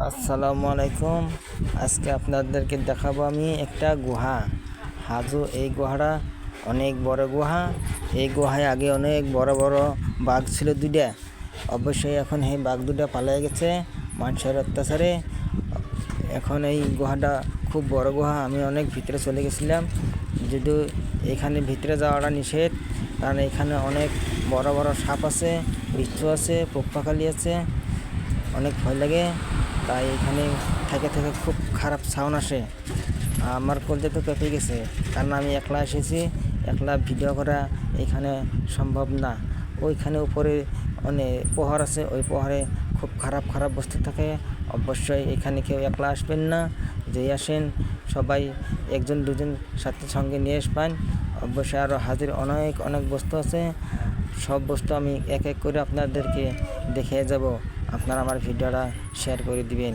আসসালামু আলাইকুম। আজকে আপনাদেরকে দেখাবো আমি একটা গুহা। হাজু, এই গুহাটা অনেক বড় গুহা। এই গুহায় আগে অনেক বড় বড় বাঘ ছিল দুইটা। অবশ্যই এখন এই বাঘ দুটা পালিয়ে গেছে মানুষের অত্যাচারে। এখন এই গুহাটা খুব বড় গুহা। আমি অনেক ভিতরে চলে গেছিলাম। যদিও এখানে ভিতরে যাওয়াটা নিষেধ, কারণ এখানে অনেক বড় বড় সাপ আছে, বিচ্ছু আছে পোকপাখালি আছে। অনেক ভয় লাগে। তাই এখানে থেকে থেকে খুব খারাপ সাউন্ড আসে। আমার কলজে তো পেপে গেছে। কারণ আমি একলা এসেছি, একলা ভিডিও করা এখানে সম্ভব না। ওইখানে উপরে অনেক পোহর আছে, ওই পোহরে খুব খারাপ খারাপ বস্তু থাকে। অবশ্যই এখানে কেউ একলা আসবেন না, যেই আসেন সবাই একজন দুজন সাথে সঙ্গে নিয়ে আসবেন। অবশ্যই আরও হাজির অনেক অনেক বস্তু আছে। সব বস্তু আমি এক এক করে আপনাদেরকে দেখিয়ে যাব। আপনারা আমার ভিডিওটা শেয়ার করে দিবেন।